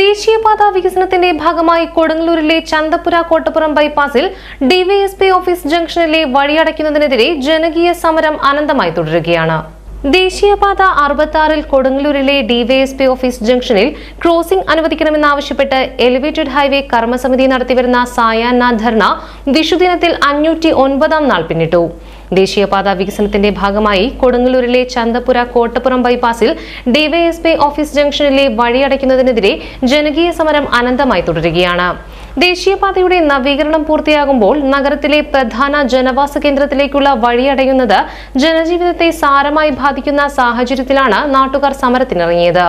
ദേശീയപാത വികസനത്തിന്റെ ഭാഗമായി കൊടുങ്ങല്ലൂരിലെ ചന്തപുര കോട്ടപ്പുറം ബൈപ്പാസിൽ ഡിവൈഎസ്പി ഓഫീസ് ജംഗ്ഷനിലെ വഴിയടയ്ക്കുന്നതിനെതിരെ ജനകീയ സമരം അനന്തമായി തുടരുകയാണ്. ദേശീയപാത അറുപത്താറിൽ കൊടുങ്ങല്ലൂരിലെ ഡിവൈഎസ്പി ഓഫീസ് ജംഗ്ഷനിൽ ക്രോസിംഗ് അനുവദിക്കണമെന്നാവശ്യപ്പെട്ട് എലിവേറ്റഡ് ഹൈവേ കർമ്മസമിതി നടത്തിവരുന്ന സായാഹ്ന ധർണ വിഷുദിനത്തിൽ അഞ്ഞൂറ്റി ഒൻപതാം നാൾ പിന്നിട്ടു. ദേശീയപാത വികസനത്തിന്റെ ഭാഗമായി കൊടുങ്ങല്ലൂരിലെ ചന്തപുര കോട്ടപ്പുറം ബൈപ്പാസിൽ ഡിവൈഎസ്പി ഓഫീസ് ജംഗ്ഷനിലെ വഴിയടയ്ക്കുന്നതിനെതിരെ ജനകീയ സമരം അനന്തമായി തുടരുകയാണ്. ദേശീയപാതയുടെ നവീകരണം പൂർത്തിയാകുമ്പോൾ നഗരത്തിലെ പ്രധാന ജനവാസ കേന്ദ്രത്തിലേക്കുള്ള വഴിയടയുന്നത് ജനജീവിതത്തെ സാരമായി ബാധിക്കുന്ന സാഹചര്യത്തിലാണ് നാട്ടുകാർ സമരത്തിനിറങ്ങിയത്.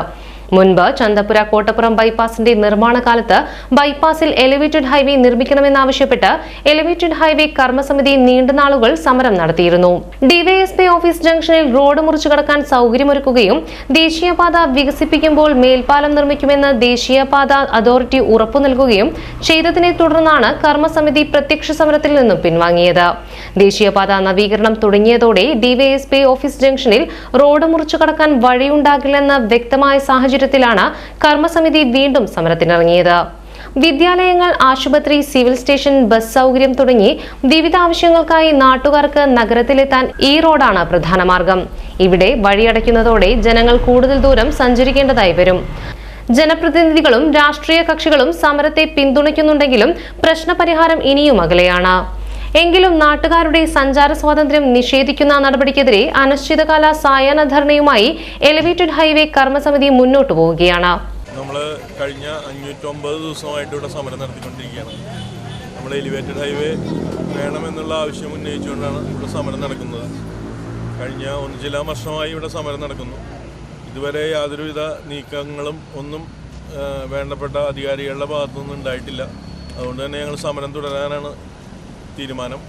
മുൻപ് ചന്തപുര കോട്ടപ്പുറം ബൈപ്പാസിന്റെ നിർമ്മാണ കാലത്ത് ബൈപ്പാസിൽ എലിവേറ്റഡ് ഹൈവേ നിർമ്മിക്കണമെന്നാവശ്യപ്പെട്ട് എലിവേറ്റഡ് ഹൈവേ കർമ്മസമിതി നീണ്ടനാളുകൾ സമരം നടത്തിയിരുന്നു. ഡിവൈഎസ്പി ഓഫീസ് ജംഗ്ഷനിൽ റോഡ് മുറിച്ചു കടക്കാൻ സൗകര്യമൊരുക്കുകയും ദേശീയപാത വികസിപ്പിക്കുമ്പോൾ മേൽപ്പാലം നിർമ്മിക്കുമെന്ന് ദേശീയപാത അതോറിറ്റി ഉറപ്പു നൽകുകയും ചെയ്തതിനെ തുടർന്നാണ് കർമ്മസമിതി പ്രത്യക്ഷ സമരത്തിൽ നിന്നും പിൻവാങ്ങിയത്. ദേശീയപാത നവീകരണം തുടങ്ങിയതോടെ ഡിവൈഎസ്പി ഓഫീസ് ജംഗ്ഷനിൽ റോഡ് മുറിച്ചു കടക്കാൻ വഴിയുണ്ടാകില്ലെന്ന് വ്യക്തമായ സാഹചര്യത്തിലാണ് കർമ്മസമിതി വീണ്ടും സമരത്തിനിറങ്ങിയത്. വിദ്യാലയങ്ങൾ ആശുപത്രി സിവിൽ സ്റ്റേഷൻ ബസ് സൗകര്യം തുടങ്ങി വിവിധ ആവശ്യങ്ങൾക്കായി നാട്ടുകാർക്ക് നഗരത്തിലെത്താൻ ഈ റോഡാണ് പ്രധാന മാർഗം. ഇവിടെ വഴിയടയ്ക്കുന്നതോടെ ജനങ്ങൾ കൂടുതൽ ദൂരം സഞ്ചരിക്കേണ്ടതായി വരും. ജനപ്രതിനിധികളും രാഷ്ട്രീയ കക്ഷികളും സമരത്തെ പിന്തുണയ്ക്കുന്നുണ്ടെങ്കിലും പ്രശ്നപരിഹാരം ഇനിയും അകലെയാണ്. എങ്കിലും നാട്ടുകാരുടെ സഞ്ചാര സ്വാതന്ത്ര്യം നിഷേധിക്കുന്ന നടപടിക്കെതിരെ അനിശ്ചിതകാല സായാഹ്ന ധർണയുമായി എലിവേറ്റഡ് ഹൈവേ കർമ്മസമിതി മുന്നോട്ടു പോവുകയാണ്. നമ്മൾ കഴിഞ്ഞ അഞ്ഞൂറ്റൊമ്പത് ദിവസമായിട്ട് ഇവിടെ സമരം നടത്തിക്കൊണ്ടിരിക്കുകയാണ്. നമ്മൾ എലിവേറ്റഡ് ഹൈവേ വേണമെന്നുള്ള ആവശ്യം ഉന്നയിച്ചുകൊണ്ടാണ് ഇവിടെ സമരം നടക്കുന്നത്. കഴിഞ്ഞ ഒന്ന് ചില വർഷമായി ഇവിടെ സമരം നടക്കുന്നു. ഇതുവരെ യാതൊരുവിധ നീക്കങ്ങളും ഒന്നും വേണ്ടപ്പെട്ട അധികാരികളുടെ ഭാഗത്തുനിന്നും ഉണ്ടായിട്ടില്ല. അതുകൊണ്ട് തന്നെ ഞങ്ങൾ സമരം തുടരാനാണ് തീരുമാനം.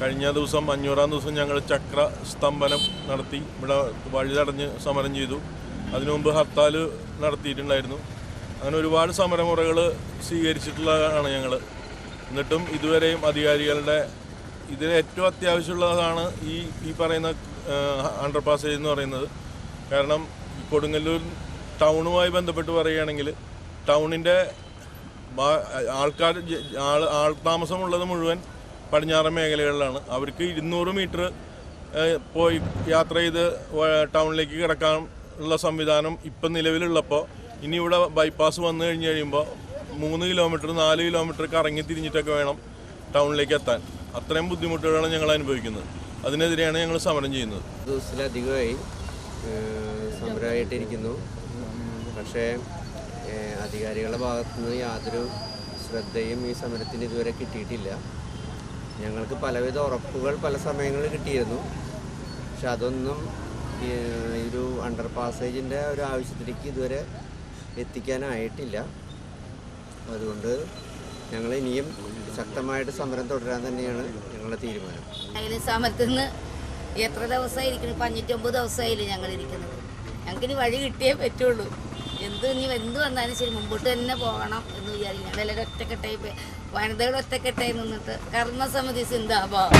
കഴിഞ്ഞ ദിവസം അഞ്ഞൂറാം ദിവസം ഞങ്ങൾ ചക്ര സ്തംഭനം നടത്തി. ഇവിടെ വഴിതടഞ്ഞ് സമരം ചെയ്തു. അതിനു മുമ്പ് ഹർത്താൽ നടത്തിയിട്ടുണ്ടായിരുന്നു. അങ്ങനെ ഒരുപാട് സമരമുറകൾ സ്വീകരിച്ചിട്ടുള്ളതാണ് ഞങ്ങൾ എന്നിട്ടും ഇതുവരെയും അധികാരികളുടെ ഇതിന് ഏറ്റവും അത്യാവശ്യമുള്ളതാണ് ഈ ഈ പറയുന്ന അണ്ടർ പാസേജ് എന്ന് പറയുന്നത്. കാരണം കൊടുങ്ങല്ലൂർ ടൗണുമായി ബന്ധപ്പെട്ട് പറയുകയാണെങ്കിൽ ടൗണിന്റെ ആൾക്കാർ ആൾ ആൾ താമസമുള്ളത് മുഴുവൻ പടിഞ്ഞാറൻ മേഖലകളിലാണ്. അവർക്ക് ഇരുന്നൂറ് മീറ്റർ പോയി യാത്ര ചെയ്ത് ടൗണിലേക്ക് കിടക്കാൻ ഉള്ള സംവിധാനം ഇപ്പം നിലവിലുള്ളപ്പോൾ ഇനി ഇവിടെ ബൈപ്പാസ് വന്നു കഴിഞ്ഞ് കഴിയുമ്പോൾ മൂന്ന് കിലോമീറ്റർ നാല് കിലോമീറ്റർ കറങ്ങി തിരിഞ്ഞിട്ടൊക്കെ വേണം ടൗണിലേക്ക് എത്താൻ. അത്രയും ബുദ്ധിമുട്ടുകളാണ് ഞങ്ങൾ അനുഭവിക്കുന്നത്. അതിനെതിരെയാണ് ഞങ്ങൾ സമരം ചെയ്യുന്നത്. ദിവസത്തിലധികമായി സമരമായിട്ടിരിക്കുന്നു. പക്ഷേ അധികാരികളുടെ ഭാഗത്തുനിന്ന് യാതൊരു ശ്രദ്ധയും ഈ സമരത്തിന് ഇതുവരെ കിട്ടിയിട്ടില്ല. ഞങ്ങൾക്ക് പലവിധ ഉറപ്പുകൾ പല സമയങ്ങളിൽ കിട്ടിയിരുന്നു. പക്ഷെ അതൊന്നും ഈ ഒരു അണ്ടർ പാസേജിന്റെ ഒരു ആവശ്യത്തിലേക്ക് ഇതുവരെ എത്തിക്കാനായിട്ടില്ല. അതുകൊണ്ട് ഞങ്ങൾ ഇനിയും ശക്തമായിട്ട് സമരം തുടരാൻ തന്നെയാണ് ഞങ്ങളുടെ തീരുമാനം. അതിന് സമരത്തിൽ നിന്ന് എത്ര ദിവസമായിരിക്കണം ഇപ്പം അഞ്ഞൂറ്റൊമ്പത് ദിവസമായില്ലേ ഞങ്ങൾ ഇരിക്കുന്നത്. ഞങ്ങൾക്ക് ഇനി വഴി കിട്ടിയേ പറ്റുള്ളൂ. എന്ത് ഇനി എന്ത് വന്നാലും ശരി മുമ്പോട്ട് തന്നെ പോകണം വിചാരിക്കും ഞങ്ങളെല്ലാവരും ഒറ്റക്കെട്ടായി വനിതകൾ ഒറ്റക്കെട്ടായി നിന്നിട്ട് കർമ്മസമിതി സിന്ദാബാദ്.